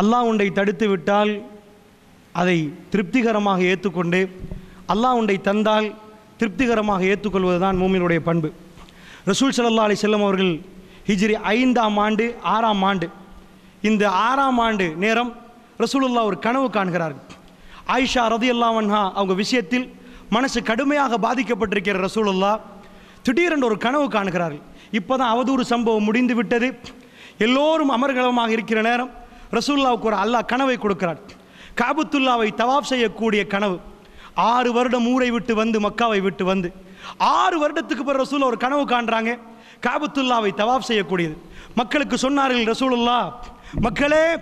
அல்லாஹ் உன்னை தடுத்து விட்டால் அதை திருப்திகரமாக ஏற்றுக்கொண்டு அல்லாஹ் உண்டை தந்தால் திருப்திகரமாக ஏற்றுக்கொள்வது தான் மூமினுடைய பண்பு. ரசூல் சல்லா அலி செல்லம் அவர்கள் ஹிஜ்ரி ஐந்தாம் ஆண்டு ஆறாம் ஆண்டு இந்த ஆறாம் ஆண்டு நேரம் ரசூலுல்லா ஒரு கனவு காண்கிறார்கள். ஆயிஷா ரதி அல்லாமன்ஹா அவங்க விஷயத்தில் மனசு கடுமையாக பாதிக்கப்பட்டிருக்கிற ரசூலுல்லா திடீரென்று ஒரு கனவு காணுகிறார்கள். இப்போதான் அவதூறு சம்பவம் முடிந்து விட்டது. எல்லோரும் அமர்கலமாக இருக்கிற நேரம் ரசூல்லாவுக்கு ஒரு அல்லாஹ் கனவை கொடுக்கிறார் காபத்துல்லாவை தவாப் செய்யக்கூடிய கனவு. ஆறு வருடம் ஊரை விட்டு வந்து மக்காவை விட்டு வந்து. ஆறு வருடத்துக்கு பிறகு ரசூல் ஒரு கனவு காண்றாங்க. காபத்துல்லாவை தவாப் செய்யக்கூடியது. மக்களுக்கு சொன்னார்கள் ரசூலுல்லா மக்களே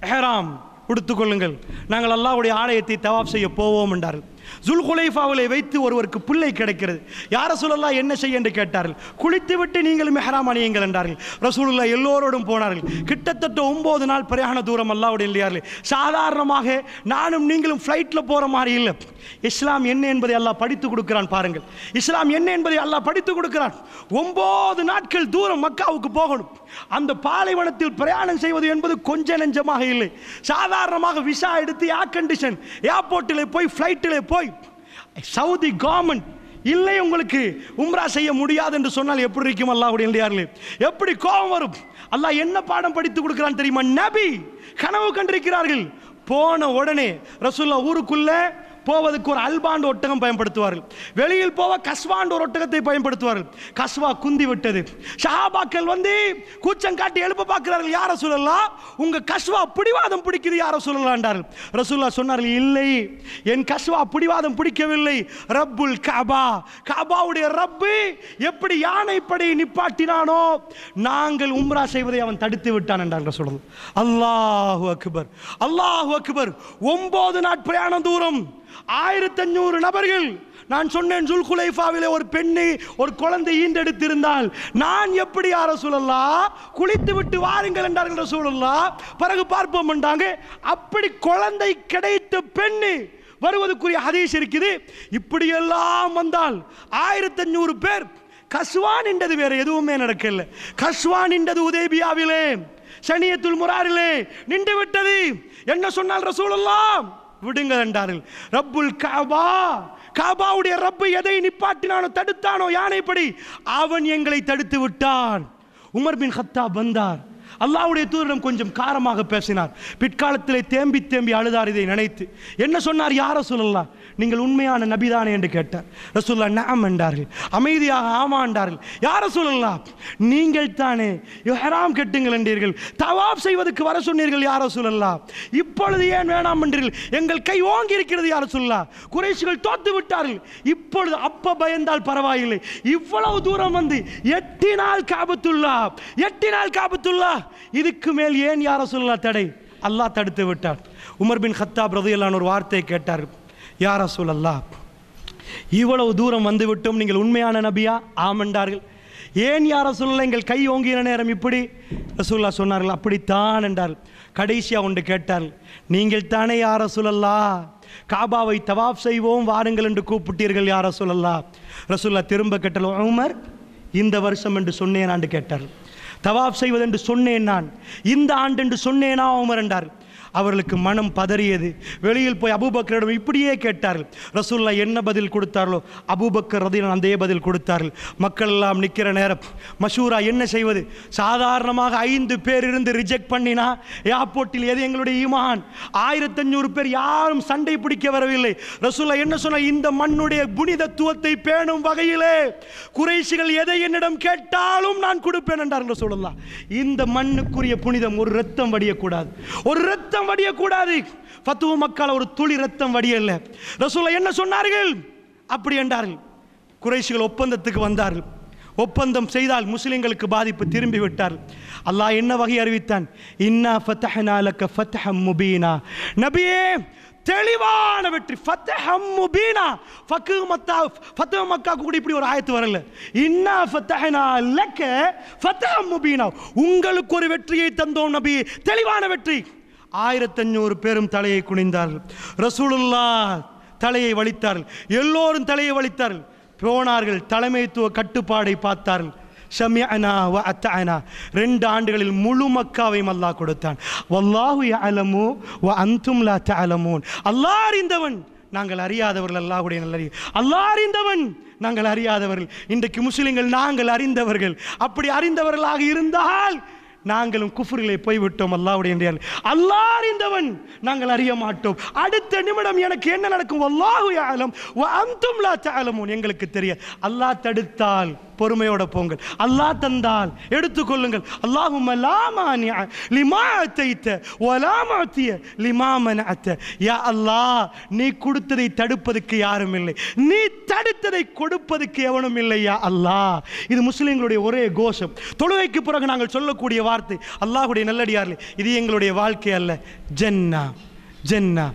ஹேராம் உடுத்துக்கொள்ளுங்கள். நாங்கள் அல்லாவுடைய ஆலயத்தை தவாப் செய்ய போவோம் என்றார்கள். ஜுல்குலைஃபாவிலே வைத்து ஒருவருக்கு பிள்ளை கிடைக்கிறது. யார் சொல்லலாம் என்ன செய்ய என்று கேட்டார்கள்? குளித்து விட்டு நீங்களும் மெஹராம் அணியுங்கள் என்றார்கள். ரசூலுல்லா எல்லோரோடும் போனார்கள். கிட்டத்தட்ட ஒம்பது நாள் பிரயாண தூரம் அல்லாவுடைய இல்லையார்கள். சாதாரணமாக நானும் நீங்களும் ஃப்ளைட்டில் போகிற மாதிரி இல்லை. இஸ்லாம் என்ன என்பதை அல்லாஹ் படித்து கொடுக்கிறான் பாருங்கள். இஸ்லாம் என்ன என்பதை அல்லாஹ் படித்து கொடுக்கிறான். ஒம்பது நாட்கள் தூரம் மக்காவுக்கு போகணும். அந்த பாலைவனத்தில் பிரயாணம் செய்வது என்பது கொஞ்ச நெஞ்சமாக இல்லை. சாதாரணமாக விசா எடுத்து ஏர் கண்டிஷன் ஏர்போர்ட்டில் போய் ஃப்ளைட்டில் போய் சவுதி கவர்மெண்ட் இல்லை உங்களுக்கு உம்ரா செய்ய முடியாது என்று சொன்னால் எப்படி இருக்கும் அல்லாஹ்வுடைய இல்லையார்களே எப்படி கோபம் வரும்? அல்லாஹ் என்ன பாடம் படித்து கொடுக்கிறான் தெரியுமா? நபி கனவு கண்டிருக்கிறார்கள். போன உடனே ரசூல்லா ஊருக்குள்ள போவதற்கு ஒரு அல்பாண்டு ஒட்டகம் பயன்படுத்துவார்கள். வெளியில் போக கஸ்வாண்டு ஒரு ஒட்டகத்தை பயன்படுத்துவார்கள். கஸ்வா குந்தி விட்டது. ஷஹாபாக்கள் வந்து கூச்சம் காட்டி எழுப்ப பார்க்கிறார்கள் யார சொல்லலாம் உங்க கஸ்வா பிடிவாதம் பிடிக்குது யார சொல்லலாண்டார்கள் ரசூல்லா சொன்னார்கள் இல்லை என் கஸ்வா பிடிவாதம் பிடிக்கவில்லை. ரப்புல் கபா கபாவுடைய ரப்பு எப்படி யானைப்படை நிப்பாட்டினானோ நாங்கள் உம்ரா செய்வதை அவன் தடுத்து விட்டான் என்றார் ரசூலுல்லாஹ். அல்லாஹு அக்பர் அல்லாஹு அக்பர் ஒன்பது நாட் பிரயாண தூரம். ஆயிரத்தி அஞ்சூறு நபர்கள். நான் சொன்னேன் ஜுல்குலைஃபாவிலே ஒரு பெண்ணை ஒரு குழந்தை ஈண்டெடுத்திருந்தால் நான் எப்படி யார சொல்லலா குளித்து விட்டு வாருங்கள் என்றார்கள் சூழல்லா பிறகு பார்ப்போம் என்றாங்க அப்படி குழந்தை கிடைத்த பெண்ணு. வருவதற்குரிய ஹதீஸ் இருக்குது. இப்படியெல்லாம் வந்தால் ஆயிரத்தி அஞ்சூறு பேர் கஸ்வான் என்றது வேற எதுவுமே நடக்கல கஸ்வான் என்றது உதேபியாவிலே சனியத்துல் முராரிலே நின்று விட்டது. என்ன சொன்னால் ரசூலுல்லாஹ் விடுங்கள் என்றார்கள். ரப்புல் காபா காபாவுடைய ரப்பு எதை நிப்பாட்டினானோ தடுத்தானோ யானைப்படி அவன் எங்களை தடுத்து விட்டான். உமர் பின் ஹத்தா வந்தார். அல்லாவுடைய தூதரிடம் கொஞ்சம் காரமாக பேசினார். பிற்காலத்திலே தேம்பி தேம்பி அழுதார் இதை நினைத்து. என்ன சொன்னார்? யார சொல்லலாம் நீங்கள் உண்மையான நபிதானே? என்று கேட்டார். ரசூல்லா நாம் என்றார்கள். அமைதியாக ஆமா என்றார்கள். யார சொல்லலாம் நீங்கள் தானே. ஹராம் கட்டுங்கள் என்றீர்கள். தவாப் செய்வதற்கு வர சொன்னீர்கள் யார சொல்லல்லா இப்பொழுது ஏன் வேணாம் என்றீர்கள்? எங்கள் கை ஓங்கி இருக்கிறது யார சொல்லலா குறைசிகள் தோத்து விட்டார்கள். இப்பொழுது அப்ப பயந்தால் பரவாயில்லை. இவ்வளவு தூரம் வந்து எட்டினால் காபத்துல்லா எட்டினால் காபத்துல்லா இதுக்கு மேல் ஏன் யார சொல்லலா தடை? அல்லாஹ் தடுத்து விட்டார். உமர் பின் ஹத்தாப் ரதையிலான ஒரு வார்த்தையை கேட்டார். யார சொல்லல்லா இவ்வளவு தூரம் வந்துவிட்டும் நீங்கள் உண்மையான நபியா? ஆமென்றார்கள் ஏன் யார சொல்லலை? எங்கள் கை ஓங்கின நேரம் இப்படி? ரசூல்லா சொன்னார்கள் அப்படித்தான் என்றார். கடைசியா ஒன்று கேட்டார்கள் நீங்கள் தானே யார சொல்லல்லா காபாவை தவாப் செய்வோம் வாருங்கள் என்று கூப்பிட்டீர்கள் யார சொல்லல்லா ரசூல்லா திரும்ப கேட்டல் உமர் இந்த வருஷம் என்று சொன்னேன் ஆண்டு கேட்டார்கள் தவாப் செய்வதென்று சொன்னேன் நான். இந்த ஆண்டு என்று சொன்னேனா? உமர் என்றார். அவர்களுக்கு மனம் பதறியது. வெளியில் போய் அபூபக்கரிடம் இப்படியே கேட்டார்கள். ரசூல்லா என்ன பதில் கொடுத்தார்களோ அபூபக்கர் ரதியன் அதே பதில் கொடுத்தார்கள். மக்கள் எல்லாம் நிற்கிற நேரம் மஷூரா என்ன செய்வது? சாதாரணமாக ஐந்து பேர் இருந்து ரிஜெக்ட் பண்ணினா ஏர்போர்ட்டில் எது எங்களுடைய ஈமான்? ஆயிரத்தஞ்சூறு பேர் யாரும் சண்டை பிடிக்க வரவில்லை. ரசூல்லா என்ன சொன்ன இந்த மண்ணுடைய புனிதத்துவத்தை பேணும் வகையிலே குறைசிகள் எதை என்னிடம் கேட்டாலும் நான் கொடுப்பேன் என்றார்கள் ரசூலுல்லா இந்த மண்ணுக்குரிய புனிதம் ஒரு ரத்தம் வடியக்கூடாது. ஒரு ரத்தம் வடியக்கூடாது. பத்துவ மக்கள் ஒரு துளி ரத்தம் வடியல்ல. ரசூலை என்ன சொன்னார்கள்? அப்படி என்றார்கள். குறைசிகள் ஒப்பந்தத்துக்கு வந்தார்கள். ஒப்பந்தம் செய்தால் முஸ்லிம்களுக்கு பாதிப்பு திரும்பி விட்டார். அல்லாஹ் என்ன வகை அறிவித்தான்? இன்னா ஃபத்தஹனா லக்க ஃபத்தஹம் முபீனா. நபியே தெளிவான வெற்றி. ஃபத்தஹம் முபீனா. ஃபக்கு மத்தா ஃபத்தஹ மக்கா கூட இப்படி ஒரு ஆயத்து வரல. இன்னா ஃபத்தஹனா லக்க ஃபத்தஹம் முபீனா. உங்களுக்கு ஒரு வெற்றியை தந்தோம் நபி தெளிவான வெற்றி. ஆயிரத்தஞ்சூறு பேரும் தலையை குனிந்தார்கள். ரசூலுல்லா தலையை வலித்தார்கள். எல்லோரும் தலையை வலித்தார்கள். போனார்கள். தலைமைத்துவ கட்டுப்பாடை பார்த்தார்கள். ஷமிஅனா வ அத்தஅனா. ரெண்டு ஆண்டுகளில் முழு மக்காவையும் அல்லாஹ் கொடுத்தான். வல்லாஹு அலமு வ அந்தும் லா தஅலமூன். அல்லாஹ் அறிந்தவன் நாங்கள் அறியாதவர்கள். அல்லாஹ்வுடைய நல்லறி. அல்லாஹ் அறிந்தவன் நாங்கள் அறியாதவர்கள். இன்றைக்கு முஸ்லிம்கள் நாங்கள் அறிந்தவர்கள். அப்படி அறிந்தவர்களாக இருந்தால் நாங்களும் குஃபுரிலே போய்விட்டோம் அல்லாவுடைய என்றால் அல்லாஹ் அறிந்தவன் நாங்கள் அறிய மாட்டோம். அடுத்த நிமிடம் எனக்கு என்ன நடக்கும்? அல்லாஹு ஆலம் அந்தும் லா எங்களுக்கு தெரிய அல்லாஹ் தடுத்தால் பொறுமையோட போங்கள். அல்லாஹ் தந்தால் எடுத்துக்கொள்ளுங்கள் அல்லாஹும்ம லா லிமா அத்தைத்த வலா முஅத்திய யா அல்லாஹ் நீ கொடுத்ததை தடுப்பதற்கு யாரும் இல்லை. நீ தடுத்ததை கொடுப்பதற்கு எவனும் இல்லை யா அல்லாஹ். இது முஸ்லீம்களுடைய ஒரே கோஷம். தொழுகைக்கு பிறகு நாங்கள் சொல்லக்கூடிய வார்த்தை. அல்லாஹுடைய நல்லடியார்களே இது எங்களுடைய வாழ்க்கை அல்ல. ஜன்னா ஜன்னா.